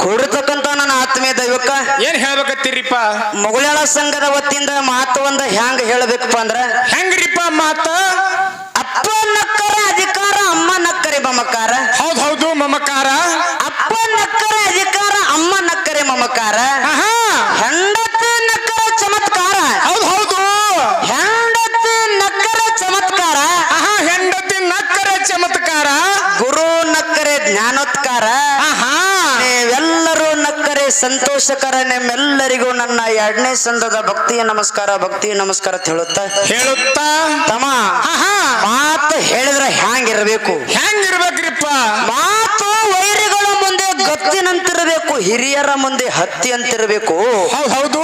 ಕೊಡತಕ್ಕಂತ ನನ್ನ ಆತ್ಮೀಯ ದೈವಕ್ಕ ಏನ್ ಹೇಳ್ಬೇಕತ್ತೀರಿಪ್ಪ? ಮೊಗಳ ಸಂಘದ ವತಿಯಿಂದ ಮಾತು ಒಂದ ಹೆಂಗ್ ಹೇಳ್ಬೇಕಪ್ಪ ಅಂದ್ರ ಹೆಂಗ್ರಿಪ್ಪ ಮಾತ? ಅಪ್ಪ ನಕ್ಕರ ಅಧಿಕಾರ ಅಮ್ಮ ನಕ್ಕರಿ ಬಮ್ಮಕ್ಕಾರ ಹೌದ್ ಹೌದು ಮಮಕಾರ ಅಪ್ಪ ನಕ್ಕರೆ ಅಧಿಕಾರ ಅಮ್ಮ ನಕ್ಕರೆ ಮಮಕಾರ ಆಹಾ. ಹೆಂಡತಿ ನಕ್ಕರೆ ಚಮತ್ಕಾರ ಹೌದ್ ಹೌದು ಹೆಂಡತಿ ನಕ್ಕರೆ ಚಮತ್ಕಾರ ಆಹಾ ಹೆಂಡತಿ ನಕ್ಕರೆ ಚಮತ್ಕಾರ ಗುರು ನಕ್ಕರೆ ಜ್ಞಾನೋತ್ಕಾರ ಆಹಾ ನೀವೆಲ್ಲರೂ ನಕ್ಕರೆ ಸಂತೋಷಕರ ನಿಮ್ಮೆಲ್ಲರಿಗೂ ನನ್ನ ಎರಡನೇ ಸಂದದ ಭಕ್ತಿಯ ನಮಸ್ಕಾರ ಭಕ್ತಿಯ ನಮಸ್ಕಾರ ಹೇಳುತ್ತ ಹೇಳುತ್ತಾ? ಹೇಳುತ್ತಾ? ತಮ್ಮ ಆಹಾ! ಮಾತು ಹೇಳಿದ್ರೆ ಹ್ಯಾಂಗಿರ್ಬೇಕು? ಹೆಂಗಿರ್ಬೇಕ್ರಿಪ್ಪ ಮಾತು ವೈರಿಗಳ ಮುಂದೆ ಗತ್ತಿನಂತಿರಬೇಕು ಹಿರಿಯರ ಮುಂದೆ ಹತ್ತಿ ಅಂತಿರಬೇಕು ಹೌದ್ ಹೌದು.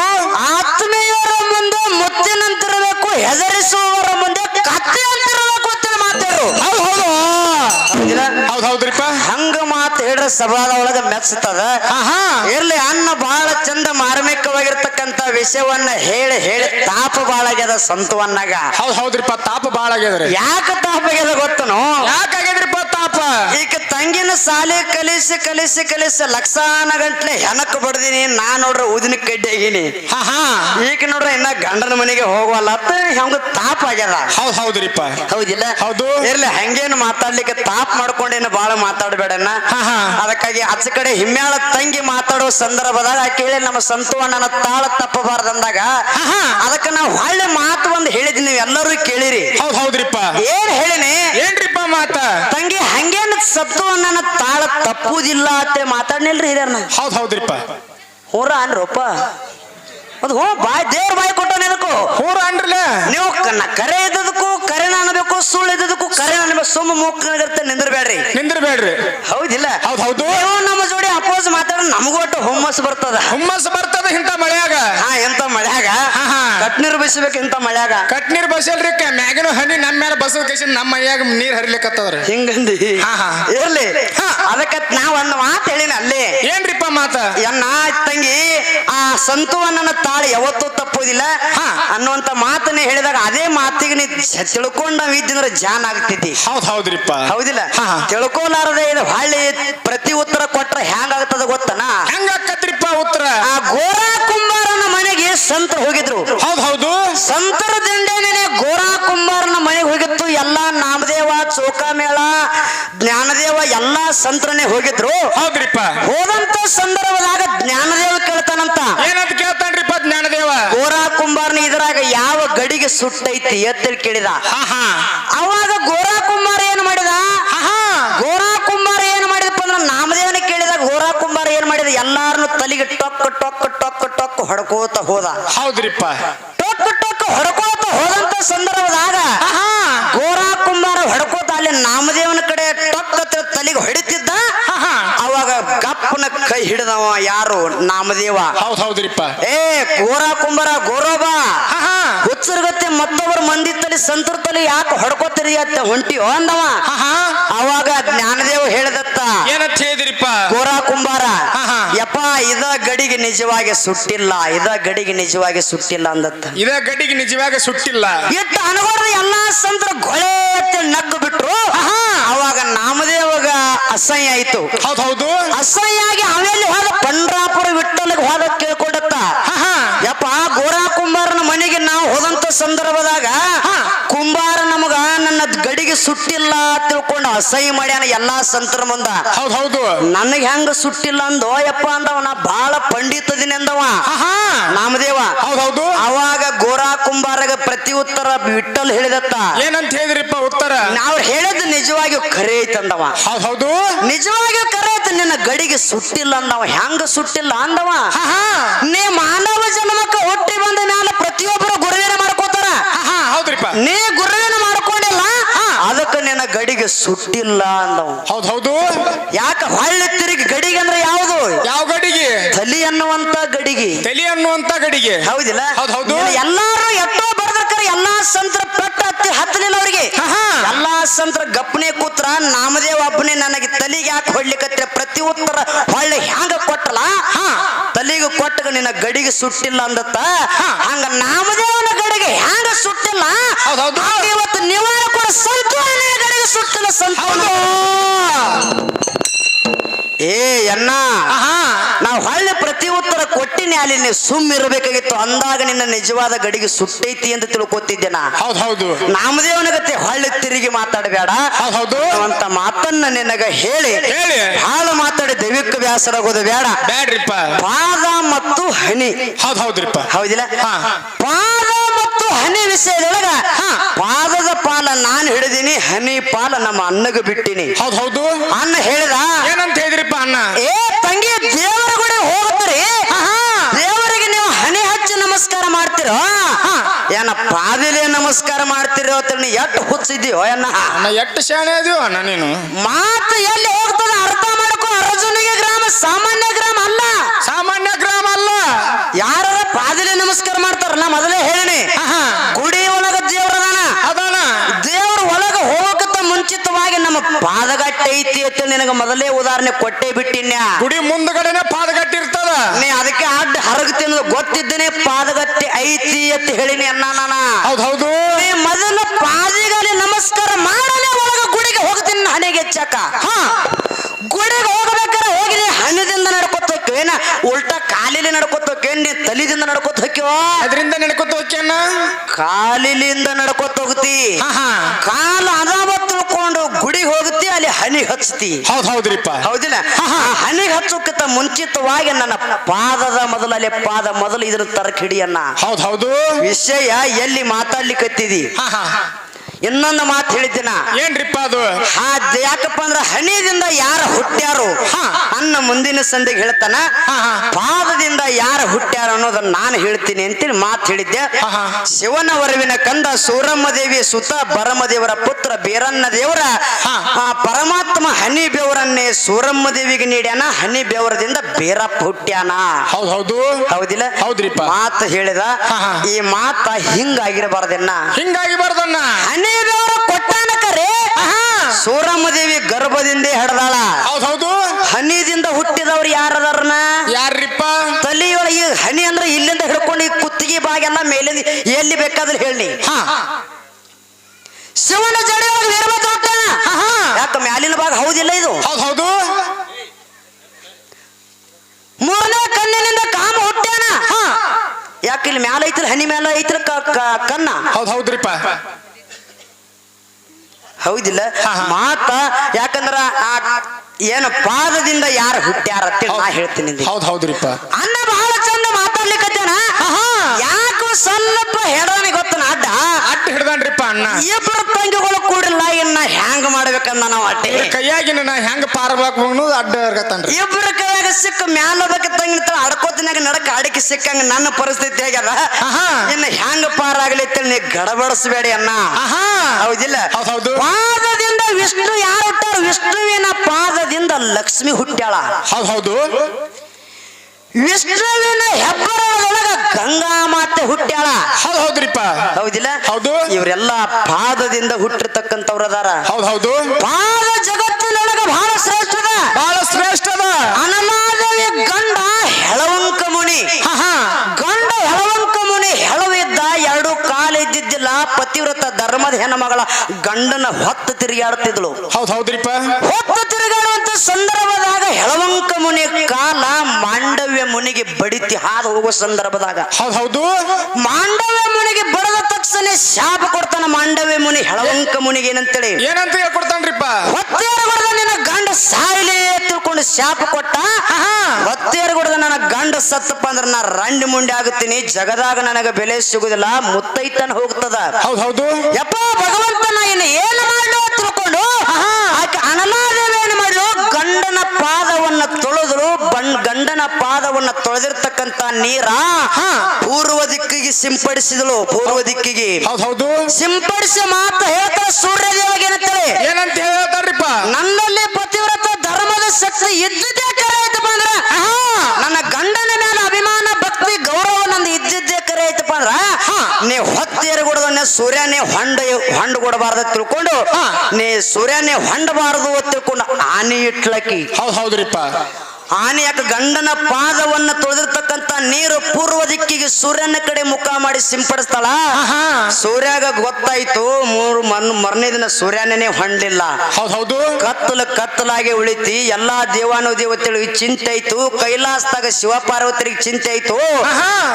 ಆತ್ಮೀಯರ ಮುಂದೆ ಮುತ್ತಿನಂತಿರಬೇಕು ಹೆದರಿಸುವವರ ಮುಂದೆ ಕತ್ತಿ ಅಂತಿರಬೇಕು ಅಂತ ಮಾತಾಡೋದು ಹೌದ್ ಹೌದು? ಹೌದ್ ಹೌದ್ರಿಪ್ಪ. ಹಂಗ ಹೇಳ್ರೆ ಸಭಾದ ಒಳಗ ಮೆಚ್ಚತದ ಇರ್ಲಿ ಅನ್ನ ಬಹಳ ಚಂದ ಮಾರ್ಮಿಕವಾಗಿರ್ತಕ್ಕಂತ ವಿಷಯವನ್ನ ಹೇಳಿ ಹೇಳಿ ತಾಪ ಬಾಳಾಗ್ಯದ ಸಂತವನ್ನಾಗ ಹೌದ್ ಹೌದ್ರಿಪ್ಪ ತಾಪ ಬಾಳ ಆಗ್ಯದ್ರಿ. ಯಾಕ ತಾಪ ಆಗ್ಯದ ಗೊತ್ತನು? ಯಾಕಾಗ್ಯದ್ರಿಪ್ಪ ತಾಪ ಈಗ ತಂಗಿನ ಸಾಲೆ ಕಲಿಸಿ ಕಲಿಸಿ ಕಲಿಸಿ ಲಕ್ಷಾನ ಗಂಟ್ಲೆ ಹೆನಕ್ ಬಡ್ದೀನಿ. ನಾ ನೋಡ್ರ ಊದಿನ ಕಡ್ಡಿ ಆಗಿನಿ. ಈಗ ನೋಡ್ರ ಇನ್ನ ಗಂಡನ ಮನೆಗೆ ಹೋಗುವಲ್ಲ ಅಂತ ಹೆಂಗ ತಾಪ್ ಆಗ್ಯದ. ಹೌದ್ ಹೌದ್ರಿಪ್ಪ. ಹೌದಿಲ್ಲ? ಹೌದು. ಇರ್ಲಿ ಹಂಗೇನು ಮಾತಾಡ್ಲಿಕ್ಕೆ ತಾಪ್ ಮಾಡ್ಕೊಂಡೇನು ಬಾಳ ಮಾತಾಡ್ಬೇಡಣ್ಣ. ಅದಕ್ಕಾಗಿ ಆಚೆ ಕಡೆ ಹಿಮ್ಮ್ಯಾಳ ತಂಗಿ ಮಾತಾಡೋ ಸಂದರ್ಭದಾಗ ಕೇಳಿ ಹೇಳಿ ನಮ್ಮ ಸಂತುವಣ್ಣನ ತಾಳ ತಪ್ಪಬಾರ್ದಂದಾಗ. ಅದಕ್ಕೆ ನಾವು ಒಳ್ಳೆ ಮಾತು ಒಂದು ಹೇಳಿದ್ ನೀವು ಎಲ್ಲರೂ ಕೇಳಿರಿ. ಹೌದ್ ಹೌದ್ರಿಪ್ಪ ಏನ್ ಹೇಳಿನಿ ಏನ್ರಿಪ್ಪ ಮಾತ ತಂಗಿ ಹಂಗೇನು ನನ್ನ ತಾಳ ತಪ್ಪುದಿಲ್ಲ ಅಂತ ಮಾತಾಡ್ನಿಲ್ರಿ ಹಿರಿಯರ್ನ ಹೌದ್ ಹೌದ್ರಿಪ್ಪ. ಹೋರ ಅನ್ರಪ್ಪ. ಅದು ಹೋ ಬಾಯ್ ದೇವ್ರ ಬಾಯ್ ಕೊಟ್ಟ ನೆನಕು ಹೋರ ಅನ್ರಲ್ಲ ನೀವು ಕನ್ನ- ಕರೆ ಇದ್ದದಕ್ಕೂ ಕರೆನ ಅನ್ನಬೇಕು ಸುಳ್ಳು ಇದ್ದದಕ್ಕೂ ಕರೆನ ಅನ್ಬೇಕು ಸುಮ್ಮ ಮುಖ ನಿಂದಿರ್ಬೇಡ್ರಿ. ನಿಂದಿರ್ಬೇಡ್ರಿ. ಹೌದಿಲ್ಲ. ಹೌದ್ ಹೌದು. ನೀವು ನಮ್ಮ ಜೋಡಿ ಅಪೋಸ್ ಮಾತಾಡ ನಮ್ಗೂ ಒಟ್ಟು ಹುಮ್ಮಸ್ ಬರ್ತದ. ಹುಮ್ಮಸ್ ಬರ್ತದ ಇಂತ ಮಳೆಯಾಗ? ಹಾ ಎಂತ ಮಳ್ಯಾಗ. ಹಾ. ಕಟ್ನೀರ್ ಬೀಸ್ಬೇಕು ಇಂತ ಮಳ್ಯಾಗ. ಕಟ್ ನೀರ್ ಬಸಲ್ರಿ ಮ್ಯಾಗಿನ ಹನಿ ನಮ್ಮ ಮೇಲೆ ಬಸದ ಕೇಸಿ ನಮ್ಮ ಮನ್ಯಾಗ ನೀರ್ ಹರಿಲಿಕ್ಕತ್ತದ್ರಿ ಹಿಂಗಂದಿ. ಇರ್ಲಿ. ಅದಕ್ಕ ನಾವ್ ಒಂದ್ ಮಾತು ಹೇಳಿನ ಅಲ್ಲಿ. ಏನ್ರಿಪ್ಪ ಮಾತ? ಎನ್ನ ತಂಗಿ ಆ ಸಂತುವನ್ನ ತಾಳಿ ಯಾವತ್ತೂ ತಪ್ಪುದಿಲ್ಲ. ಹಾ. ಅನ್ನುವಂತ ಮಾತನ್ನ ಹೇಳಿದಾಗ ಅದೇ ಮಾತಿಗೆ ನೀ ತಿಳ್ಕೊಂಡ್ ನಾವ್ ಇದ್ದಂದ್ರೆ ಜಾನ್ ಆಗ್ತೈತಿ ಹೌದ್ ಹೌದ್ರಿಪ್ಪ. ಹೌದಿಲ್ಲ. ತಿಳ್ಕೊಲಾರದೆ ಇದು ಹಳ್ಳಿ ಪ್ರತಿ ಉತ್ತರ ಕೊಟ್ರೆ ಹೆಂಗ್ ಆಗ್ತದ ಗೊತ್ತನಾ? ಹೆಂಗ ಆಕತ್ರಿಪ್ಪ ಉತ್ತರ? ಆ ಗೋರಾ ಕುಂಬಾರನ ಮನೆಗೆ ಸಂತರು ಹೋಗಿದ್ರು. ಹೌದ್ ಹೌದು. ಸಂತರ ದಂಡೇನೆ ಗೋರಾ ಕುಂಬಾರನ ಮನೆಗೆ ಹೋಗಿತ್ತು. ಎಲ್ಲಾ ನಾಮದೇವ ಚೌಕಾಮೇಳ ಜ್ಞಾನದೇವ ಎಲ್ಲಾ ಸಂತರನೇ ಹೋಗಿದ್ರು. ಹೌದ್ರಿಪ್ಪ. ಹೋದಂತ ಸಂದರ್ಭದಾಗ ಜ್ಞಾನದೇವ ಕೇಳ್ತಾನಂತ. ಏನಂತ ಕೇಳ್ತಾನ್ರಿಪ್ಪ ಜ್ಞಾನದೇವ? ಗೋರಾ ಕುಂಬಾರನ ಇದ್ರಾಗ ಯಾವ ಗಡಿಗೆ ಸುಟ್ಟೈತಿ ಎತ್ತಿ ಕೇಳಿದ? ಅವಾಗ ಗೋರಾ ಕುಂಬಾರ ಏನ್ ಮಾಡಿದ ಹಾ, ಹಾ ಗೋರಾ ಕುಂಬಾರ ಏನ್ ಮಾಡಿದಪ್ಪ ಅಂದ್ರೆ ನಾಮದೇವನ ಕೇಳಿದಾಗ ಗೋರಾ ಮಾಡಿದ ಎಲ್ಲಾರನು ತಲೆಗೆ ಟೊಕ್ ಟೊಕ್ ಟೊಕ್ ಟೊಕ್ ಹೊಡ್ಕೋತ ಹೋದ. ಹೌದ್ರಿಪ್ಪ. ಟೊಕ್ ಟೊಕ್ ಹೊಡ್ಕೋತ ಹೋದಂತ ಸಂದರ್ಭದಾಗ. ಗೋರಾ ಕುಂಬಾರ ಹೊಡ್ಕೋತ ಅಲ್ಲಿ ನಾಮದೇವನ ಕಡೆ ಟೊಕ್ ತಲೆಗೆ ಹೊಡಿತಿದ್ದ. ಅವಾಗ ಗಪ್ಪನ ಕೈ ಹಿಡಿದವ ಯಾರು? ನಾಮದೇವ. ಹೌದ್ ಹೌದ್ರಿಪ್ಪ. ಏ ಗೋರಾ ಕುಂಬಾರ ಗೋರೋಬಾ ಹುಚ್ಚರ್ಗತ್ತೆ ಮತ್ತೊಬ್ಬರ ಮಂದಿ ತಲೆ ಸಂತರ ತಲೆ ಯಾಕೆ ಹೊಡ್ಕೋತಿರಿ ಅತ್ತ ಹೊಂಟಿ ಅಂದವ ಅವಾಗ ಜ್ಞಾನದೇವ ಹೇಳದತ್ತ ಏನಂತ ಹೇಳಿದ್ರಿಪ್ಪ? ಗೋರಾ ಕುಂಬಾರ. ಯಪ್ಪ ಇದ ಗಡಿಗೆ ನಿಜವಾಗಿ ಸುಟ್ಟಿಲ್ಲ ಇದ ಗಡಿಗೆ ನಿಜವಾಗಿ ಸುಟ್ಟಿಲ್ಲ ಅಂದತ್ತ. ಇದ ಗಡಿಗೆ ನಿಜವಾಗಿ ಸುಟ್ಟಿಲ್ಲ. ಇತ್ತ ಅನುಗೋರ ಎಲ್ಲಾ ಸಂತರ ಗೊಳೆ ಅತ್ತ ನಗ್ಗು ಬಿಟ್ರು. ಅವಾಗ ನಾಮದೇವಗ ಅಸಹ್ಯ ಆಯ್ತು. ಹೌದೌದು ಹೌದು. ಅಸಹ್ಯ ಆಗಿ ಆಮೇಲೆ ಹೋದ ಪಂಡ್ರಾಪುರ ವಿಠಲಕ್ಕೆ ಹೋದ ಕೇಳ್ಕೊಂಡತ್ತ ಹಾ ಹಾ ಯಪ್ಪ ಗೋರಾ ಕುಂಬಾರನ ಮನೆಗೆ ನಾವು ಹೋದಂತ ಸಂದರ್ಭದಾಗ. ಕುಂಬಾರ ನಮಗ ನನ್ನ ಗಡಿಗೆ ಸುಟ್ಟಿಲ್ಲ ತಿಳ್ಕೊಂಡು ಅಸಹ್ಯ ಮಾಡ್ಯಾನ ಎಲ್ಲಾ ಸಂತರ ಮುಂದ ಹೌದೌದು ಹೌದು. ನನಗೆ ಹೆಂಗ ಸುಟ್ಟಿಲ್ಲ ಅಂದೋ ಯಪ್ಪ ಅಂದವ ನಾ ಬಾಳ ಪಂಡಿತದಿನಿ ಅಂದವ. ನಾಮದೇವ. ಹೌದೌದು ಹೌದು. ಅವಾಗ ಗೋರಾ ಕುಂಬಾರಗ ಪ್ರತಿ ಉತ್ತರ ವಿಠಲ್ ಹೇಳಿದತ್ತ. ಏನಂತ ಹೇಳಿದ್ರಿಪ್ಪ ಉತ್ತರ? ನಾವ್ ಹೇಳಿದ್ ನಿಜವಾಗಿ ಕರೆ ಐತಂದವ ಹೌದ್ ಹೌದು. ನಿಜವಾಗಿ ಕರೆ ಐತ ನಿನ್ನ ಗಡಿಗೆ ಸುಟ್ಟಿಲ್ಲ ಅಂದವ. ಹೆಂಗ ಸುಟ್ಟಿಲ್ಲ ಅಂದವ? ನೀ ಮಾನವ ಜನ್ಮಕ್ಕ ಹುಟ್ಟಿ ಬಂದ ಮ್ಯಾಲ ಪ್ರತಿಯೊಬ್ಬರು ಗುರುವಿನ ಮಾಡ್ಕೋತಾರ ಹಾ ಹಾ ಹೌದ್ರಿಪ್ಪ ನೀ ಗುರುವಿನ ಮಾಡ್ಕೊಂಡಿಲ್ಲ ಅದಕ್ಕೆ ನಿನ್ನ ಗಡಿಗೆ ಸುಟ್ಟಿಲ್ಲ ಅಂದವು. ಹೌದು ಹೌದು. ಯಾಕ ಹೊಳ್ಳಿ ತಿರುಗಿ ಗಡಿಗೆ ಅಂದ್ರೆ ಯಾವುದು? ಯಾವ ಗಡಿಗೆ? ತಲಿ ಅನ್ನುವಂತ ಗಡಿಗೆ. ತಲಿ ಅನ್ನುವಂತ ಗಡಿಗೆ. ಹೌದಿಲ್ಲ? ಹೌದು ಹೌದು. ನೀನು ಎಲ್ಲಾರು ಎತ್ತೋ ಬರ್ಬೇಕಾರೆ ಎಲ್ಲಾ ಸಂತ್ರ ಪಟ್ಟ ಹತ್ತಿ ಹತ್ತಲಿಲ್ಲ ಅವ್ರಿಗೆ. ಎಲ್ಲಾ ಸಂತ್ರ ಗಪ್ಪನೆ ಕೂತ್ರ ನಾಮದೇವ ಒಬ್ಬನೇ ನನಗೆ ತಲಿಗೆ ಯಾಕೆ ಹೊಡ್ಲಿಕತ್ತಿರ ಪ್ರತಿ ಉತ್ತರ ಹೊಳ್ಳಿ ಹ್ಯಾಂಗ ಕೊಟ್ಟಲ್ಲ? ತಲಿಗೆ ಕೊಟ್ಟಗ ನಿನ್ನ ಗಡಿಗೆ ಸುಟ್ಟಿಲ್ಲ ಅಂದತ್ತ? ಹಂಗ ನಾಮದೇವನ ಗಡಿಗೆ ಹ್ಯಾಂಗ ಸುಟ್ಟಿಲ್ಲ? ಇವತ್ತು ನಿವಾರ ಕೂಡ ಸಂತು ಗಡಿಗೆ ಸಂತಾನ. ಏ ಅಣ್ಣ ನಾವು ಹಳ್ಳಿ ಪ್ರತಿ ಉತ್ತರ ಕೊಟ್ಟಿನಿ ಅಲ್ಲಿ ನೀವು ಸುಮ್ಮ ಇರಬೇಕಾಗಿತ್ತು. ಅಂದಾಗ ನಿನ್ನ ನಿಜವಾದ ಗಡಿಗೆ ಸುಟ್ಟೈತಿ ಅಂತ ತಿಳ್ಕೊತಿದ್ದೆ ಹೌದ್ ಹೌದು. ನಾಮದೇವನ ಗತಿ ಹೊಳ್ಳಿ ತಿರುಗಿ ಮಾತಾಡಬೇಡ. ಹೌದ್ ಹೌದು. ಅಂತ ಮಾತನ್ನ ನಿನಗ ಹೇಳಿ. ಹೇಳಿ. ಹಾಳು ಮಾತಾಡಿ ದೈವಿಕ ವ್ಯಾಸರಾಗೋದು ಬೇಡ. ಬೇಡ್ರಿಪ್ಪ ಪಾದ ಮತ್ತು ಹನಿ. ಹೌದ್ ಹೌದ್ರಿಪ್ಪ. ಹೌದಿಲ್ಲ. ಪಾದ ಮತ್ತು ಹನಿ ವಿಷಯದೊಳಗ ಪಾದದ ಪಾಲ ನಾನು ಹಿಡಿದೀನಿ ಹನಿ ಪಾಲ ನಮ್ಮ ಅನ್ನಗ ಬಿಟ್ಟಿನಿ. ಹೌದ್ ಹೌದು. ಅಣ್ಣ ಹೇಳಿದ ಏನಂತ ಹೇಳಿದ್ರಿಪ್ಪ ಅಣ್ಣ? ಏ ತಂಗಿ ದೇವರ ಗುಡಿ ಹೋಗ್ತೀರಿ ದೇವರಿಗೆ ನೀವು ಹನಿ ಹಚ್ಚಿ ನಮಸ್ಕಾರ ಮಾಡ್ತಿರೋ? ಏನ ಪಾದಿಲೆ ನಮಸ್ಕಾರ ಮಾಡ್ತಿರೋ ಅಂತ ಎಟ್ಟು ಎಷ್ಟು ಹುಚ್ಚಿದ್ಯೋ ಅಣ್ಣ? ಅಣ್ಣ ಎಷ್ಟು ಶಾಣೆ ಅದೀವ ಅಣ್ಣ ನೀನು? ಮಾತು ಎಲ್ಲಿ ಹೋಗ್ತದ ಅರ್ಥ ಗ್ರಾಮ ಸಾಮಾನ್ಯ ಗ್ರಾಮ ಅಲ್ಲ. ಸಾಮಾನ್ಯ ಗ್ರಾಮ ಅಲ್ಲ. ಯಾರ ಪಾದಲೆ ನಮಸ್ಕಾರ ಮಾಡ್ತಾರಲ್ಲ ಮೊದಲೇ ಹೇಳಿ. ಗುಡಿ ಒಳಗ ದೇವ್ರ ಅದಾನ. ದೇವ್ರ ಒಳಗ ಹೋಗಕತ್ತ ಮುಂಚಿತವಾಗಿ ನಮ್ಮ ಪಾದಗಟ್ಟೆ ಐತಿ ಅಂತ ನಿನಗ ಮೊದಲೇ ಉದಾಹರಣೆ ಕೊಟ್ಟೆ ಬಿಟ್ಟಿನ್ಯ. ಗುಡಿ ಮುಂದ್ಗಡೆನೆ ಪಾದಗಟ್ಟಿ ಇರ್ತದ. ನೀ ಅದಕ್ಕೆ ಅಡ್ಡ ಹರಗ್ತೀನಿ ಗೊತ್ತಿದ್ದೇನೆ ಪಾದಗಟ್ಟೆ ಐತಿ ಅಂತ ಹೇಳಿನಿ ಅನ್ನ ನಾನ. ಹೌದ್ ಹೌದು. ನೀ ಮೊದಲು ಪಾದಿಗಲಿ ನಮಸ್ಕಾರ ಮಾಡಲೇ ಒಳಗ ಗುಡಿಗೆ ಹೋಗ್ತೀನಿ ಹಣೆಗೆ ಚಕ ಹಾ. ಗುಡಿಗೆ ಹೋಗ್ಬೇಕಾರೆ ಹೋಗಿ ನೀ ಹಣ್ಣದಿಂದ ನಡ್ಕೊತ ಹೋಗ್ಯೇನ ಉಲ್ಟಾ ಕಾಲಿಲಿ ನಡ್ಕೊತ ಹೋಗ್ಯೇನ್ ನೀ ತಲಿದಿಂದ ನಡ್ಕೊತ ಹೋಗ್ಯೋ ಅದರಿಂದ ನಡ್ಕೋತ ಹೋಗ್ಯಣ್ಣ ಕಾಲಿಲಿಂದ ನಡ್ಕೊತ ಹೋಗ್ತಿ. ಕಾಲು ಅದಾವ ತಿಳ್ಕೊಂಡು ಗುಡಿಗೆ ಹೋಗ್ತಿ ಅಲ್ಲಿ ಹನಿ ಹಚ್ತಿ. ಹೌದ್ ಹೌದ್ರಿಪ್ಪ. ಹೌದಿಲ್ಲ? ಹನಿ ಹಚ್ಚೋಕ್ಕಿಂತ ಮುಂಚಿತವಾಗಿ ನನ್ನ ಪಾದದ ಮೊದಲಲ್ಲಿ ಪಾದ ಮೊದಲು ಇದ್ರ ತರಕ್ ಹಿಡಿಯನ್ನ ಹೌದ್ ಹೌದು. ವಿಷಯ ಎಲ್ಲಿ ಮಾತಾಡ್ಲಿಕ್ಕತ್ತಿದಿ ಇನ್ನೊಂದು ಮಾತು ಹೇಳಿದ್ದೀನ ಏನ್ರಿಪ್ಪ ಅದು ಆ ಯಾಕಪ್ಪ ಅಂದ್ರ ಹನಿದಿಂದ ಯಾರ ಹುಟ್ಟ್ಯಾರು ಅನ್ನ ಮುಂದಿನ ಸಂದಿಗೆ ಹೇಳ್ತಾನ. ಪಾದದಿಂದ ಯಾರ ಹುಟ್ಟ್ಯಾರ ಅನ್ನೋದನ್ನ ನಾನು ಹೇಳ್ತೀನಿ ಅಂತೇಳಿ ಮಾತು ಹೇಳಿದ್ದೆ. ಶಿವನ ವರವಿನ ಕಂದ ಸೂರಮ್ಮ ದೇವಿ ಸುತ ಬರಮ ದೇವರ ಪುತ್ರ ಬೀರನ್ನ ದೇವರ ಹಾ. ಆ ಪರಮಾತ್ಮ ಹನಿ ಬೆವರನ್ನೇ ಸೂರಮ್ಮ ದೇವಿಗೆ ನೀಡ್ಯಾನ ಹನಿ ಬೆವರದಿಂದ ಬೇರಪ್ಪ ಹುಟ್ಟ್ಯಾನ ಹೌದ್ ಹೌದು ಹೌದಿಲ್ಲ ಹೌದ್ರಿಪ್ಪ. ಮಾತು ಹೇಳಿದ. ಈ ಮಾತ ಹಿಂಗಾಗಿರಬಾರ್ದನ್ನ ಹಿಂಗಾಗಿ ಬರ್ದಣ್ಣ ಹನಿ ಬೆವರ ಕೊಟ್ಟಾನ ಕರೆ ಸೂರಮ್ಮ ದೇವಿ ಗರ್ಭದಿಂದ ಹಡ್ದಾಳ. ಹೌದ್ ಹೌದು. ಹನಿದಿಂದ ಹುಟ್ಟಿದವ್ರು ಯಾರದಾರನ? ಯಾರ್ರಿಪ್ಪ ತಲಿಯೊಳಗೆ ಹನಿ ಅಂದ್ರೆ ಇಲ್ಲಿಂದ ಹಿಡ್ಕೊಂಡು ಈ ಕುತ್ತಿಗೆ ಬಾಗೆಲ್ಲ ಮೇಲಿಂದ ಎಲ್ಲಿ ಬೇಕಾದ್ರೆ ಹೇಳಿ. ಹಾ. ಶಿವನ ಜಡೆ ಯಾಕ ಮ್ಯಾಲಿನ ಭಾಗ ಹೌದಿಲ್ಲ ಇದು? ಹೌದ್ ಹೌದು. ಮೂರನೇ ಕಣ್ಣಿನಿಂದ ಕಾಮ ಹುಟ್ಟ್ಯಾನ. ಯಾಕೆ ಇಲ್ಲಿ ಮ್ಯಾಲ ಐತ್ರ ಹನಿ ಮ್ಯಾಲ ಐತ್ರ ಕ- ಕ- ಕನ್ನ ಹೌದ್ ಹೌದ್ರಿಪ್ಪ. ಹೌದಿಲ್ಲ. ಮಾತ ಯಾಕಂದ್ರ ಆ ಏನು ಪಾದದಿಂದ ಯಾರು ಹುಟ್ಟ್ಯಾರ ಅಂತೇಳಿ ನಾ ಹೇಳ್ತೀನಿ ಹೌದು ಹೌದ್ ಹೌದ್ರಿಪ್ಪ. ಅಣ್ಣ ಬಹಳ ಚಂದ ಮಾತಾಡ್ಲಿಕ್ಕೆ ಯಾಕೋ ಸ್ವಲ್ಪ ಹೇಳೋನಿ ಗೊತ್ತನಾ ಅಡ್ಡ? ಅಟ್ಟ ಹಿಡ್ದಾನ್ರಿಪ್ಪ ಅಣ್ಣ. ಇಬ್ಬರು ತಂಗಿಗಳು ಕೂಡಿಲ್ಲ ಇನ್ನ ಹ್ಯಾಂಗ ಮಾಡ್ಬೇಕಂದ ನಾವು ಅಟ್ಟೆ ಕೈಯಾಗಿನ ನಾ ಹೆಂಗ ಪಾರ್ಬೇಕು ಅನ್ನೋದು ಅಡ್ಡ ಇರ್ಗತ್ತನ್ರಿ. ಇಬ್ಬರ ಕೈಯಾಗ ಸಿಕ್ಕ ಮ್ಯಾಲ ಬಗ್ಗೆ ತಂಗಿ ಅಡ್ಕೋತಿನಾಗ ನಡಕ ಅಡಿಕೆ ಸಿಕ್ಕಂಗ ನನ್ನ ಪರಿಸ್ಥಿತಿ ಆಗ್ಯದ. ಇನ್ನ ಹ್ಯಾಂಗ ಪಾರಾಗ್ಲಿ ತಿಳಿ ನೀ ಗಡಬಡಿಸ್ಬೇಡಿ ಅಣ್ಣ. ಹೌದಿಲ್ಲ? ಹೌದ್ ಹೌದು ಪಾದದಿಂದ ವಿಷ್ಣು ಯಾರು ಹುಟ್ಟಾರ ವಿಷ್ಣುವಿನ ಪಾದದಿಂದ ಲಕ್ಷ್ಮಿ ಹುಟ್ಟ್ಯಾಳ. ಹೌದು ವಿಷ್ಣುವಿನ ಹೆಬ್ಬರದೊಳಗ ಗಂಗಾ ಮಾತೆ ಹುಟ್ಟ್ಯಾಳ. ಹೌದು ಹೌದ್ರಿಪ್ಪ. ಹೌದಿಲ್ಲ? ಹೌದು. ಇವರೆಲ್ಲ ಪಾದದಿಂದ ಹುಟ್ಟಿರ್ತಕ್ಕಂಥವ್ರದಾರ. ಹೌದು ಹೌದ್. ಪಾದ ಜಗತ್ತಿನೊಳಗ ಬಹಳ ಶ್ರೇಷ್ಠದ. ಬಹಳ ಶ್ರೇಷ್ಠ ಅದ ಅನಮಾದೇವಿ ಗಂಡ ಹೆಳವಂಕ ಮುನಿ ಗಂಡ ಹೆಳವಂಕ ಮುನಿ ಹೆಳವಿದ್ದ ಎರಡು ಕಾಲು ಇದ್ದಿದ್ದಿಲ್ಲ ಪತಿವ್ರತ ಧರ್ಮದ ಹೆಣ್ಣಮಗಳ ಗಂಡನ ಹೊತ್ತು ತಿರುಗಾಡುತ್ತಿದ್ಳು ಹೌದು ಹೌದ್ರಿಪ್ಪ. ಹೊತ್ತು ತಿರುಗಾಡುವಂತ ಸಂದರ್ಭದಾಗ ಹೆಳವಂಕ ಮುನಿ ಕಾಲ ಮಾಂಡವ್ಯ ಮುನಿಗೆ ಬಡಿತಿ ಹಾದು ಹೋಗುವ ಸಂದರ್ಭದಾಗ. ಹೌದ್ ಮಾಂಡವ್ಯ ಮುನಿಗೆ ಬಡದ ತಕ್ಷಣ ಶಾಪ ಕೊಡ್ತಾನ ಮಾಂಡವ್ಯ ಮುನಿ ಹೆಳವಂಕ ಮುನಿಗೆ ಏನಂತೇಳಿ. ಏನಂತ ಹೇಳ್ಕೊಡ್ತಾನ್ರಿಪ್ಪ. ಹೊತ್ತೇರ್ಗೊಡ್ದ ನಿನ್ನ ಗಂಡ ಸಾಯಿಲೆ ತಿಳ್ಕೊಂಡು ಶಾಪ ಕೊಟ್ಟ? ಹೊತ್ತೇರ್ಗೊಡ್ದ ನನ್ನ ಗಂಡ ಸತ್ತಪ್ಪ ಅಂದ್ರೆ ನಾ ರಂಡಿ ಮುಂಡಿ ಆಗುತ್ತೀನಿ. ಜಗದಾಗ ನನಗ ಬೆಲೆ ಸಿಗುದಿಲ್ಲ. ಮುತ್ತೈತನ ಹೋಗ್ತದ. ಹೌದ್. ಹೌದು ಯಪ್ಪ ಭಗವಂತನ ಇನ್ನು ಏನು ಮಾಡು ಅಂತ ತಿಳ್ಕೊಂಡು ಆಕೆ ಅನಲಾದೇವಿ ಏನು ಮಾಡ್ಲು? ಗಂಡನ ಪಾದವನ್ನ ತೊಳೆದಳು ಬಣ್ ಗಂಡನ ಪಾದವನ್ನ ತೊಳೆದಿರ್ತಕ್ಕಂತ ನೀರ ಪೂರ್ವ ದಿಕ್ಕಿಗೆ ಸಿಂಪಡಿಸಿದಳು ಪೂರ್ವ ದಿಕ್ಕಿಗೆ. ಹೌದ್ ಹೌದು. ಸಿಂಪಡಿಸಿ ಮಾತು ಹೇಳ್ತಾಳೆ ಸೂರ್ಯ ಏನಂತೇಳಿ ಏನಂತ ಹೇಳ್ತಾರ್ರಿಪ್ಪ? ನನ್ನಲ್ಲಿ ಪತಿವ್ರತ ಧರ್ಮದ ಶಕ್ತಿ ಇದ್ದಿದ್ದೇ ಕರೆ ಅಂದ್ರೆ ಅಂದ್ರ ನನ್ನ ಗಂಡನ ಮೇಲೆ ಅಭಿಮಾನ ಭಕ್ತಿ ಗೌರವ ನಂದು ಇದ್ದಿದ್ದೇ ಕರೆ ಐತಪ್ಪ ಅಂದ್ರ ನೀ ಹೊತ್ತೇರಿ ಕೊಡದನ್ನ ಸೂರ್ಯನೇ ಹೊಂಡ ಹೊಂಡ ಕೊಡಬಾರ್ದು ತಿಳ್ಕೊಂಡು ನೀ ಸೂರ್ಯನೇ ಹೊಂಡಬಾರದು ತಿಳ್ಕೊಂಡು ಆನೆ ಇಟ್ಲಕ್ಕಿ. ಹೌದು ಹೌದ್ರಿಪ್ಪ. ಆನೆ ಯಾಕೆ ಗಂಡನ ಪಾದವನ್ನ ತೊಳೆದಿರ್ತಕ್ಕಂತ ನೀರು ಪೂರ್ವ ದಿಕ್ಕಿಗೆ ಸೂರ್ಯನ ಕಡೆ ಮುಖ ಮಾಡಿ ಸಿಂಪಡಿಸ್ತಾಳ. ಸೂರ್ಯಾಗ ಗೊತ್ತಾಯ್ತು ಮೂರು ಮನ್ ಮರನೇ ದಿನ ಸೂರ್ಯನೇ ಹೊಂಡಿಲ್ಲ ಹೌದ್ ಹೌದು. ಕತ್ತಲ ಕತ್ತಲಾಗಿ ಉಳಿತಿ ಎಲ್ಲಾ ದೇವಾನು ದೇವತೆಗಳಿಗೆ ಚಿಂತೆ ಆಯ್ತು ಕೈಲಾಸದಾಗ ಶಿವಪಾರ್ವತರಿಗೆ ಚಿಂತೆ ಆಯ್ತು.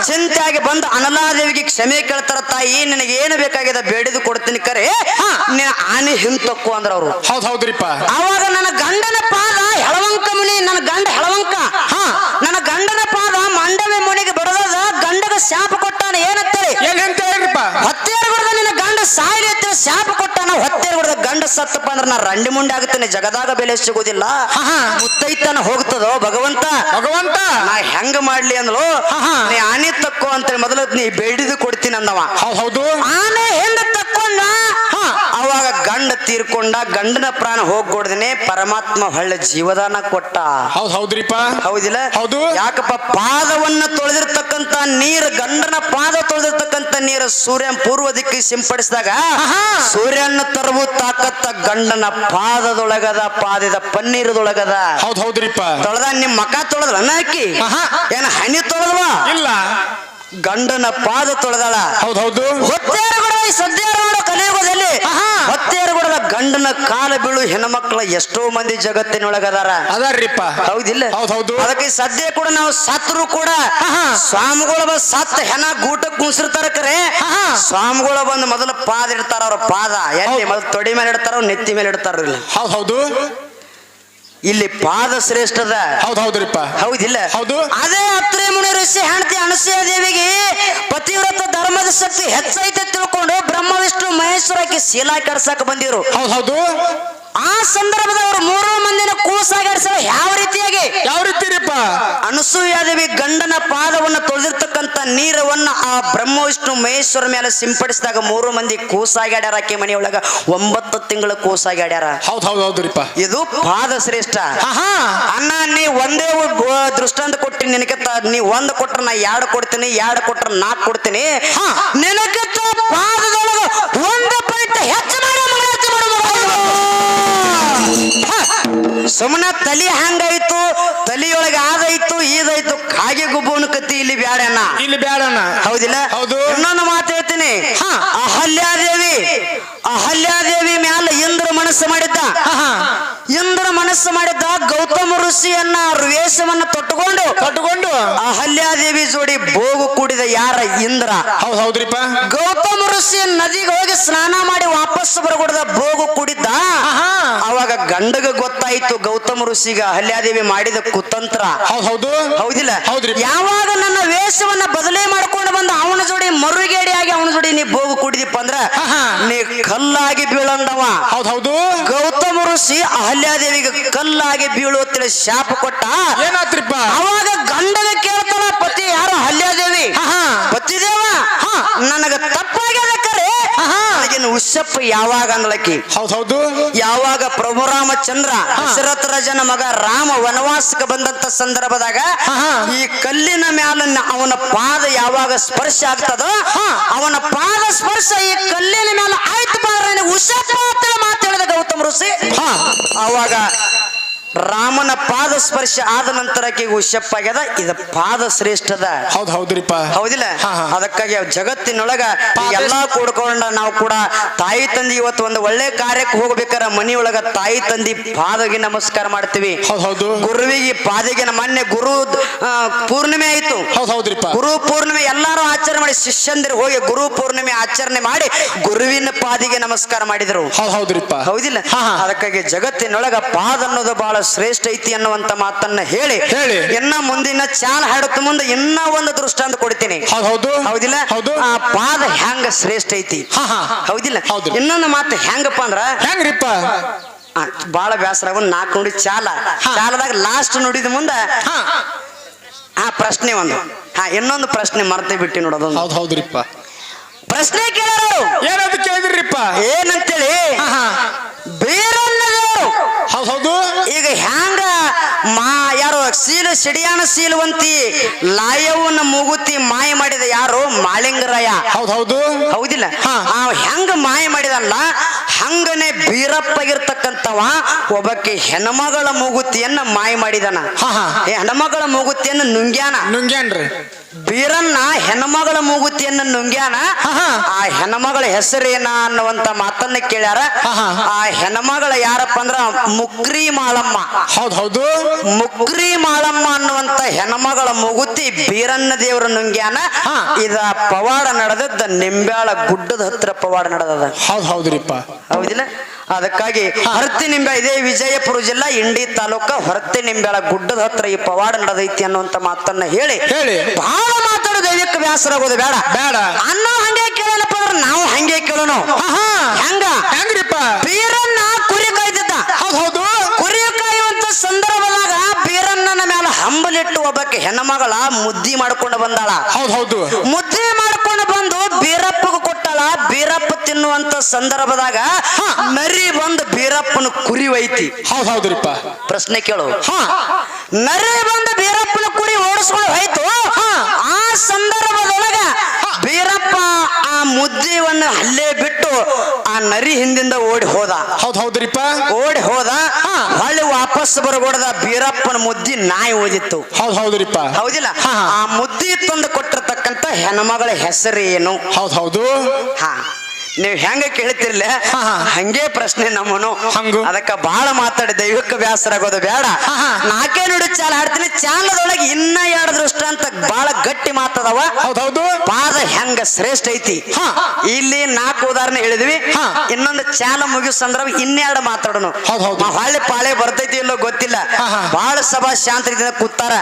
ಚಿಂತೆ ಆಗಿ ಬಂದು ಅನಲಾದೇವಿಗೆ ಕ್ಷಮೆ ಕೇಳ್ತಾರ ತಾಯಿ ನಿನಗೆ ಏನು ಬೇಕಾಗಿದೆ ಬೇಡಿದು ಕೊಡ್ತೀನಿ ಕರೆ. ನೀ ಆನೆ ಹಿಂತಕ್ಕು ಅಂದ್ರ ಅವರು. ಹೌದ್ ಹೌದ್ರಿಪ್ಪ. ಅವಾಗ ನನ್ನ ಗಂಡನ ಪಾದ ಹೆಳವಂಕ ಮುನಿ ನನ್ನ ಗಂಡ ಹೆಳವಂಕ. ಹಾ. ನನ್ನ ಗಂಡನ ಪಾದ ಮಂಡವೆ ಮುನಿಗೆ ಬಡದದ ಗಂಡಗ ಶಾಪ ಕೊಟ್ಟಾನ ಏನಂತೇಳಿ? ಹೊತ್ತೇರು ಗುಡದ ನಿನ್ನ ಗಂಡ ಸಾಯಿಲಿ ಅಂತ ಶಾಪ ಕೊಟ್ಟಾನ? ಹೊತ್ತೇರು ಗಂಡ ಸತ್ತಪ್ಪ ಅಂದ್ರೆ ನಾ ರಂಡಿ ಮುಂಡೆ ಆಗುತ್ತೇನೆ ಜಗದಾಗ ಬೆಲೆ ಸಿಗೋದಿಲ್ಲ. ಮುತ್ತೈತನ ಹೋಗ್ತದೋ ಭಗವಂತ? ಭಗವಂತ? ನಾ ಹೆಂಗ ಮಾಡ್ಲಿ ಅಂದ್ಲು. ನೀ ಆನೆ ತಕ್ಕೋ ಅಂತೇಳಿ ಮೊದಲು ನೀ ಬೇಡಿದು ಕೊಡ್ತೀನಿ ಅಂದವ. ಹೌದ್ ಹೌದು. ಆನೆ ಗಂಡ ತೀರ್ಕೊಂಡ ಗಂಡನ ಪ್ರಾಣ ಹೋಗ್ಕೊಡ್ದೇನೆ ಪರಮಾತ್ಮ ಹೊಳ್ಳ ಜೀವದಾನ ಕೊಟ್ಟ. ಹೌದ್ ಹೌದ್ರಿಪ್ಪ ಹೌದಿಲ್ಲ? ಹೌದು. ಯಾಕಪ್ಪ ಪಾದವನ್ನ ತೊಳೆದಿರ್ತಕ್ಕಂತ ನೀರು ಗಂಡನ ಪಾದ ತೊಳೆದಿರ್ತಕ್ಕಂತ ನೀರು ಸೂರ್ಯ ಪೂರ್ವ ದಿಕ್ಕಿ ಸಿಂಪಡಿಸಿದಾಗ. ಸೂರ್ಯನ ತರವು ತಾಕತ್ತ ಗಂಡನ ಪಾದದೊಳಗದ ಪಾದದ ಪನ್ನೀರದೊಳಗದ. ಹೌದ್ ಹೌದ್ರಿಪ್ಪ ತೊಳೆದ ನಿಮ್ ಮಕ ತೊಳೆದ್ರ ಅಕ್ಕಿ? ಏನ ಹನಿ ತೊಳೆದ್ವಾ? ಇಲ್ಲ. ಗಂಡನ ಪಾದ ತೊಳೆದಾಳ. ಹೌದ್ ಹೌದು. ಸದ್ಯ ಕಲಿಯುಗದಲ್ಲಿ. ಆಹಾ. ಗಂಡನ ಕಾಲ ಬೀಳು ಹೆಣ್ಮಕ್ಳ ಎಷ್ಟೋ ಮಂದಿ ಜಗತ್ತಿನೊಳಗದಾರ. ಅದಾರ್ರಿಪ್ಪ. ಹೌದಿಲ್ಲ? ಹೌದ್ ಹೌದು. ಅದಕ್ಕೆ ಸದ್ಯ ಕೂಡ ನಾವು ಸತ್ರು ಕೂಡ. ಸ್ವಾಮಿಗಳ ಬಂದ್ ಸತ್ತ ಹೆಣ ಗೂಟಕ್ ಕುಂಸಿರ್ತಾರ ಕರೆ. ಸ್ವಾಮಿಗಳ ಬಂದು ಮೊದಲು ಪಾದ ಇಡ್ತಾರ ಅವ್ರ ಪಾದ. ಎಲ್ಲಿ ಮೊದಲು ತೊಡಿ ಮೇಲೆ ಇಡ್ತಾರ ನೆತ್ತಿ ಮೇಲೆ ಇಡ್ತಾರ ಇಲ್ಲಿ. ಹೌದ್ ಹೌದು. ಇಲ್ಲಿ ಪಾದ ಶ್ರೇಷ್ಠದ. ಹೌದು ಹೌದ್ರಿಪ್ಪ. ಹೌದಿಲ್ಲ. ಹೌದು. ಅದೇ ಅತ್ರಿ ಮುನಿ ಋಷಿ ಹೆಂಡತಿ ಅನಸೂಯ ದೇವಿಗೆ ಪತಿವ್ರತ ಧರ್ಮದ ಶಕ್ತಿ ಹೆಚ್ಚೈತೆ ತಿಳ್ಕೊಂಡು ಬ್ರಹ್ಮ ವಿಷ್ಣು ಮಹೇಶ್ವರಕ್ಕೆ ಶೀಲಾ ಕಡ್ಸಕ್ ಬಂದಿರು. ಹೌದು ಹೌದು. ಆ ಸಂದರ್ಭದವರು ಮೂರು ಮಂದಿನ ಕೂಸಾಗಾಡಿಸಲು ಯಾವ ರೀತಿಯಾಗಿ? ಯಾವ ರೀತಿರಿಪ್ಪ ಅನಸೂಯಾದೇವಿ ಗಂಡನ ಪಾದವನ್ನ ತೊಳೆದಿರ್ತಕ್ಕಂಥ ನೀರವನ್ನ ಆ ಬ್ರಹ್ಮ ವಿಷ್ಣು ಮಹೇಶ್ವರ ಮೇಲೆ ಸಿಂಪಡಿಸಿದಾಗ ಮೂರು ಮಂದಿ ಕೂಸಾಗ್ಯಾಡ್ಯಾರ ಆಕೆ ಮನೆಯೊಳಗ. ಒಂಬತ್ತು ತಿಂಗಳ ಕೂಸಾಗ್ಯಾಡ್ಯಾರ. ಹೌದ್ ಹೌದ್ ಹೌದ್ರಿಪ್ಪ ಇದು ಪಾದ ಶ್ರೇಷ್ಠ. ಅಣ್ಣ ನೀ ಒಂದೇ ದೃಷ್ಟಾಂತ ಕೊಟ್ಟಿ ನಿನಗೆ ನೀ ಒಂದ್ ಕೊಟ್ರ ನಾ ಎರಡು ಕೊಡ್ತೀನಿ ಎರಡು ಕೊಟ್ರ ನಾಲ್ಕು ಕೊಡ್ತೀನಿ. ಹಾ. ನಿನಗತ್ತ ಪಾದದೊಳಗ ಒಂದು ಪಾಯಿಂಟ್ ಹೆಚ್ಚು. ಸುಮ್ಮನ ತಲಿ ಹಂಗಾಯ್ತು ತಲಿಯೊಳಗ ಆದಾಯ್ತು ಈದಾಯ್ತು ಕಾಗೆ ಗುಬ್ಬನ ಕತ್ತಿ ಇಲ್ಲಿ ಬ್ಯಾಡಣ್ಣ ಇಲ್ಲಿ ಬ್ಯಾಡಣ್ಣ ಹೌದಿಲ್ಲ ಹೌದು. ಇನ್ನೊಂದು ಮಾತು ಹೇಳ್ತೀನಿ ಹಾ. ಅಹಲ್ಯಾದೇವಿ ಅಹಲ್ಯಾದೇವಿ ಮ್ಯಾಲ ಇಂದ್ರ ಮನಸ್ಸು ಮಾಡಿದ್ದ. ಇಂದ್ರ ಮನಸ್ಸು ಮಾಡಿದ್ದ ಗೌತಮ ಋಷಿಯನ್ನ ವೇಷವನ್ನ ತೊಟ್ಟುಕೊಂಡು ಕಟ್ಕೊಂಡು ಅಹಲ್ಯಾದೇವಿ ಜೋಡಿ ಭೋಗು ಕೂಡಿದ ಯಾರ ಇಂದ್ರ? ಹೌದ್ ಹೌದ್ರಿಪ್ಪ. ಗೌತಮ ಋಷಿ ನದಿಗೆ ಹೋಗಿ ಸ್ನಾನ ಮಾಡಿ ವಾಪಸ್ ಬರಗೊಡದ ಭೋಗು ಕೂಡಿದ್ದ. ಅವಾಗ ಗಂಡಗ ಗೊತ್ತಾಯ್ತು ಗೌತಮ ಋಷಿಗ ಅಹಲ್ಯಾದೇವಿ ಮಾಡಿದ ಕುತಂತ್ರ. ಹೌದ್ ಹೌದು. ಹೌದಿಲ್ಲ? ಹೌದ್ರಿ. ಯಾವಾಗ ನನ್ನ ವೇಷವನ್ನ ಬದಲೇ ಮಾಡ್ಕೊಂಡು ಬಂದ ಅವನ ಜೋಡಿ ಮರುಗೇಡಿಯಾಗಿ ಅವನ ಜೋಡಿ ನೀ ಬೋಗು ಕುಡಿದಿಪ್ಪ ಅಂದ್ರ. ನೀ ಕಲ್ಲಾಗಿ ಬೀಳಂದವ. ಹೌದ್ ಹೌದು. ಗೌತಮ ಋಷಿ ಅಹಲ್ಯಾದೇವಿಗೆ ಕಲ್ಲಾಗಿ ಬೀಳುವ ಶಾಪ ಕೊಟ್ಟ ಏನಾತ್ರಿಪ್ಪ? ಅವಾಗ ಗಂಡನ ಕೇಳ್ತಾಳ ಪತಿ ಯಾರು ಅಹಲ್ಯಾದೇವಿ ಆಹಾ. ಪತಿದೇವ ನನಗ ತಪ್ಪಾಗ್ಯದ ಕರೆ ಆಹಾ. ನನಗೇನು ಯಾವಾಗ ಅಂದ್ಲಕ್ಕಿ? ಹೌದೌದು ಹೌದು. ಯಾವಾಗ ಪ್ರಭು ರಾಮಚಂದ್ರ ದಶರಥ ರಾಜನ ಮಗ ರಾಮ ವನವಾಸಕ್ಕೆ ಬಂದಂತ ಸಂದರ್ಭದಾಗ ಈ ಕಲ್ಲಿನ ಮ್ಯಾಲ ಅವನ ಪಾದ ಯಾವಾಗ ಸ್ಪರ್ಶ ಆಗ್ತದೋ ಅವನ ಪಾದ ಸ್ಪರ್ಶ ಈ ಕಲ್ಲಿನ ಮ್ಯಾಲ ಆಯ್ತು ಪಾದ ಉಷಪ್ಪ ಅಂತ ಮಾತು ಹೇಳಿದ ಗೌತಮ ಋಷಿ. ಅವಾಗ ರಾಮನ ಪಾದ ಸ್ಪರ್ಶ ಆದ ನಂತರ ಆಕೆಗೆ ಆಗ್ಯದ ಇದು ಪಾದ ಶ್ರೇಷ್ಠದ. ಹೌದು ಹೌದ್ರಿಪ್ಪ. ಹೌದಿಲ್ಲ? ಹಾ, ಹಾ. ಅದಕ್ಕಾಗಿ ಜಗತ್ತಿನೊಳಗ ಎಲ್ಲಾ ಕೂಡ್ಕೊಂಡ ನಾವು ಕೂಡ ತಾಯಿ ತಂದಿ ಇವತ್ತು ಒಂದು ಒಳ್ಳೆ ಕಾರ್ಯಕ್ಕೆ ಹೋಗ್ಬೇಕಾರ ಮನಿಯೊಳಗ ತಾಯಿ ತಂದಿ ಪಾದಗೆ ನಮಸ್ಕಾರ ಮಾಡ್ತೀವಿ. ಹೌದ್ ಹೌದು. ಗುರುವಿಗೆ ಪಾದಿಗೆ ಮೊನ್ನೆ ಗುರು ಪೂರ್ಣಿಮೆ ಆಯ್ತು. ಹೌದ್ ಹೌದ್ರಿಪ್ಪ. ಗುರು ಪೂರ್ಣಿಮೆ ಎಲ್ಲಾರು ಆಚರಣೆ ಮಾಡಿ ಶಿಷ್ಯಂದಿರು ಹೋಗಿ ಗುರು ಪೂರ್ಣಿಮೆ ಆಚರಣೆ ಮಾಡಿ ಗುರುವಿನ ಪಾದಿಗೆ ನಮಸ್ಕಾರ ಮಾಡಿದ್ರು. ಹೌದ್ ಹೌದ್ರಿಪ್ಪ. ಹೌದಿಲ್ಲ. ಅದಕ್ಕಾಗಿ ಜಗತ್ತಿನೊಳಗ ಪಾದ ಅನ್ನೋದು ಬಹಳ ಶ್ರೇಷ್ಠ ಐತಿ ಅನ್ನುವಂತ ಮಾತನ್ನ ಹೇಳಿ ಹೇಳಿ. ಇನ್ನ ಮುಂದಿನ ಚಾಲ ಹಾಡುತ್ತ ಮುಂದೆ ಇನ್ನ ಒಂದು ದೃಷ್ಟಾಂತ ಕೊಡ್ತೀನಿ. ಹೌದ್ ಹೌದು. ಹೌದಿಲ್ಲ? ಹೌದು. ಆ ಪಾದ ಹೆಂಗ ಶ್ರೇಷ್ಠ ಐತಿ. ಹೌದಿಲ್ಲ. ಇನ್ನೊಂದು ಮಾತು ಹೆಂಗಪ್ಪ ಅಂದ್ರ ಹೆಂಗ್ರಿಪ್ಪ ಬಾಳ ಬೇಸರ ಒಂದ್ ನಾಲ್ಕು ನುಡಿ ಚಾಲ. ಚಾಲದಾಗ ಲಾಸ್ಟ್ ನುಡಿದ ಮುಂದ ಹಾ. ಆ ಪ್ರಶ್ನೆ ಒಂದು. ಹಾ ಇನ್ನೊಂದು ಪ್ರಶ್ನೆ ಮರ್ತೇ ಬಿಟ್ಟಿ ನೋಡೋದು ಹೌದ್ ಹೌದ್ರಿಪ್ಪ. ಪ್ರಶ್ನೆ ಕೇಳೋರು. ಏನದು ಕೇಳಿದ್ರಿಪ್ಪ? ಏನಂತೇಳಿ? ಬೇರೆ ಹೌದ್ ಹೌದು. ಈಗ ಹ್ಯಾಂಗ ಮಾ ಯಾರು ಸೀಲು ಸಿಡಿಯಾನ ಸೀಲುವಂತಿ ಲಾಯವನ್ನ ಮೂಗುತಿ ಮಾಯ ಮಾಡಿದ ಯಾರು ಮಾಳಿಂಗರಾಯ. ಹೌದೌದು ಹೌದು. ಹೌದಿಲ್ಲ? ಹಾ. ಆ ಹೆಂಗ ಮಾಯ ಮಾಡಿದಲ್ಲ ಹಂಗನೆ ಬೀರಪ್ಪಗಿರ್ತಕ್ಕಂಥವ ಒಬ್ಬಕ್ಕೆ ಹೆಣ್ಮಗಳ ಮೂಗುತಿಯನ್ನ ಮಾಯ ಮಾಡಿದನ. ಹಾ, ಹಾ. ಈ ಹೆಣ್ಮಗಳ ಮೂಗುತಿಯನ್ನ ನುಂಗ್ಯಾನ. ನುಂಗ್ಯಾನ್ರಿ. ಬೀರನ್ನ ಹೆಣ್ಮಗಳ ಮೂಗುತಿಯನ್ನ ನುಂಗ್ಯಾನ. ಆ ಹೆಣ್ಮಗಳ ಹೆಸರೇನ ಅನ್ನುವಂತ ಮಾತನ್ನ ಕೇಳ್ಯಾರ. ಆ ಹೆಣ್ಮಗಳ ಯಾರಪ್ಪ ಅಂದ್ರ ಮುಕ್ರಿ ಮಾಳಮ್ಮ. ಹೌದೌದು ಹೌದು. ಮುಕ್ರಿ ಮಾಳಮ್ಮ ಅನ್ನುವಂತ ಹೆಣ್ಮಗಳ ಮೂಗುತಿ ಬೀರನ್ನ ದೇವರ ನುಂಗ್ಯಾನ. ಇದ ಪವಾಡ ನಡೆದದ್ದ ನಿಂಬ್ಯಾಳ ಗುಡ್ಡದ ಹತ್ರ ಪವಾಡ ನಡೆದದ. ಹೌದ್ ಹೌದ್ರಿಪ್ಪ. ಹೌದಿಲ್ಲ? ಅದಕ್ಕಾಗಿ ಹೊರತಿ ನಿಂಬೆ ಇದೇ ವಿಜಯಪುರ ಜಿಲ್ಲಾ ಇಂಡಿ ತಾಲೂಕ ಹೊರತಿ ನಿಂಬೆಳ ಗುಡ್ಡದ ಹತ್ರ ಈ ಪವಾಡ ನಡೆದೈತಿ ಅನ್ನುವಂತ ಮಾತನ್ನ ಹೇಳಿ ಹೇಳಿ. ಬಹಳ ಮಾತಾಡೋ ದೈವಿಕ ಬೇಸರ ಆಗೋದು ಬೇಡ. ಬೇಡ. ಅನ್ನ ಹಂಗೆ ಕೇಳಲ್ಲಪ್ಪ ಅಂದ್ರೆ ನಾವು ಹಂಗೆ ಕೇಳೋಣ ಹಂಗ ಹೆಂಗ? ಹೆಂಗ್ರಿಪ್ಪ? ಬೀರನ್ನ ಕುರಿ ಕಾಯ್ದಿದ್ದ ಹೌದ್ ಕುರಿ ಕಾಯುವಂತ ಸಂದರ್ಭದಾಗ ಬೀರಣ್ಣನ ಮೇಲೆ ಹಂಬಲಿಟ್ಟು ಒಬ್ಬಕ್ಕೆ ಹೆಣ್ಣಮಗಳ ಮುದ್ದಿ ಮಾಡ್ಕೊಂಡು ಬಂದಾಳ. ಹೌದ್ ಹೌದು. ಮುದ್ದಿ ಮಾಡ್ಕೊಂಡು ಬಂದು ಬೀರಪ್ಪಗ ಕೊಟ್ಟಾಳ. ಬೀರಪ್ಪ ತಿನ್ನುವಂತ ಸಂದರ್ಭದಾಗ ನರಿ ಬಂದು ಬೀರಪ್ಪನ ಕುರಿ ಒಯ್ತಿ. ಹೌದ್ ಹೌದ್ರಿಪ್ಪ. ಪ್ರಶ್ನೆ ಕೇಳು. ಹಾ. ನರಿ ಬಂದು ಬೀರಪ್ಪನ ಓಡಿಸ್ಕೊಂಡು ಹೋಯ್ತು? ಆ ಸಂದರ್ಭದೊಳಗ ಬೀರಪ್ಪ ಆ ಮುದ್ದೆಯನ್ನು ಅಲ್ಲೇ ಬಿಟ್ಟು ಆ ನರಿ ಹಿಂದಿಂದ ಓಡಿ ಹೋದ. ಹೌದ್ ಹೌದ್ರಿಪ್ಪ. ಓಡಿ ಹೋದ. ಹಳ್ಳಿ ವಾಪಸ್ ಬರಗೊಡದ ಬೀರಪ್ಪನ ಮುದ್ದಿ ನಾಯಿ ಓದಿತ್ತು ಹೌದ್ ಹೌದ್ರಿಪ್ಪ. ಹೌದಿಲ್ಲ. ಆ ಮುದ್ದಿ ತಂದು ಕೊಟ್ಟಿರ್ತಕ್ಕಂತ ಹೆಣ್ಮಗಳ ಹೆಸರೇನು? ಏನು ಹೌದ್ ಹೌದು. ಹಾ. ನೀವ್ ಹೆಂಗ ಕೇಳ್ತಿರ್ಲ. ಹಂಗೆ ಪ್ರಶ್ನೆ ನಮ್ಮನು. ಹಂಗು. ಅದಕ್ಕ ಬಹಳ ಮಾತಾಡಿ ದೈವಕ್ಕೆ ವ್ಯಾಸರಾಗೋದು ಆಗೋದು ಬೇಡ ನಾಕೇ ನುಡಿ ಚಾಲ ಹಾಡ್ತೀನಿ ಚಾಲದೊಳಗೆ ಇನ್ನ ಎರಡು ದೃಷ್ಟ ಅಂತ ಬಹಳ ಗಟ್ಟಿ ಮಾತದವ. ಹೌದೌದು ಹೆಂಗ ಶ್ರೇಷ್ಠ ಐತಿ. ಹಾ. ಇಲ್ಲಿ ನಾಲ್ಕು ಉದಾಹರಣೆ ಹೇಳಿದ್ವಿ. ಹಾ. ಇನ್ನೊಂದು ಚಾಲ ಮುಗಿಸ್ ಸಂದರ್ಭ ಇನ್ನೆರಡು ಮಾತಾಡೋಣ. ಹಳ್ಳಿ ಪಾಳೆ ಬರ್ತೈತಿ ಇಲ್ಲೋ ಗೊತ್ತಿಲ್ಲ. ಬಹಳ ಸಭಾ ಶಾಂತ ರೀತಿಯಿಂದ ಕೂತಾರ.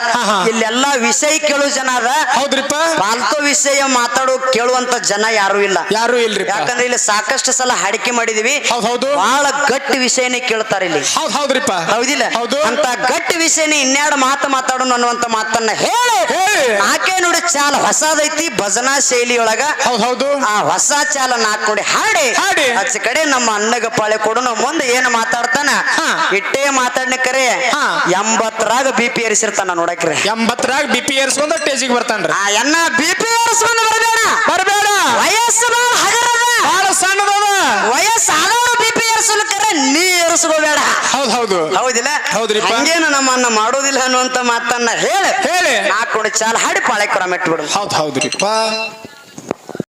ಇಲ್ಲೆಲ್ಲಾ ವಿಷಯ ಕೇಳೋ ಜನ ಅದ. ಹೌದ್ರಿಪ್ಪ? ಪಾಲ್ತು ವಿಷಯ ಮಾತಾಡೋ ಕೇಳುವಂತ ಜನ ಯಾರು ಇಲ್ಲ. ಯಾರು ಇಲ್ರಿ ಯಾಕಂದ್ರೆ ಇಲ್ಲಿ ಸಾಕಷ್ಟು ಸಲ ಹಡಿಕೆ ಮಾಡಿದೀವಿ. ಹೌದ್ ಹೌದು. ಬಹಳ ಗಟ್ಟಿ ವಿಷಯನೇ ಕೇಳ್ತಾರೆ ಇಲ್ಲಿ. ಹೌದ್ ಹೌದ್ರಿಪ್ಪ? ಹೌದಿಲ್ಲ? ಹೌದು. ಅಂತ ಗಟ್ಟಿ ವಿಷಯನೇ ಇನ್ನೆರಡು ಮಾತು ಮಾತಾಡೋಣ ಅನ್ನುವಂತ ಮಾತನ್ನ ಹೇಳಿ. ಆಕೆ ನೋಡಿ ಚಾಲ ಹೊಸದೈತಿ ಭಜನಾ ಶೈಲಿಯೊಳಗ ಹೌದ್ ಹೌದು. ಆ ಹೊಸ ಚಾಲ ನಾಲ್ಕು ಕೊಡಿ ಹಾಡಿ. ಹಾಡಿ. ಹಚ್ಚ ಕಡೆ ನಮ್ಮ ಅಣ್ಣಗ ಪಾಳೆ ಕೊಡು ನಾವು ಮುಂದೆ ಏನು ಮಾತಾಡ್ತಾನ. ಇಟ್ಟೇ ಮಾತಾಡ್ನಕರೆ. ಎಂಬತ್ತರಾಗ ಬಿ ಪಿ ಏರಿಸಿರ್ತಾನ ನೋಡಕ್ರಿ. ಎಂಬತ್ತರಾಗ ಬಿ ಪಿ ಏರಿಸ್ಕೊಂಡ ಸ್ಟೇಜಿಗೆ ಬರ್ತಾನ್ರಿ. ಆ ಎನ್ನ ಬಿ ಪಿ ಏರಿಸ್ಕೊಂಡು ಬರಬೇಡ. ಬರಬೇಡ. ವಯಸ್ಸು ಬಹಳ ಹಗರದ ಬಹಳ ಸಣ್ಣದ ವಯಸ್ಸು ಆದವರು ಬಿ ಪಿ ಕರೆ ನೀ ಏರಿಸ್ಕೋಬೇಡ. ಹೌದು ಹೌದು. ಹೌದಿಲ್ಲ? ಹೌದ್ರಿ ಹಂಗೇನು ನಮ್ಮನ್ನ ಮಾಡೋದಿಲ್ಲ ಅನ್ನುವಂತ ಮಾತನ್ನ ಹೇಳಿ. ಹೇಳಿ. ನಾಲ್ಕು ಚಾಲ ಹಾಡಿ ಪಾಳೆ ಕೊರ ಮೆಟ್ಬಿಡು ಹೌದ್ ಹೌದ್ರಿಪ್ಪ.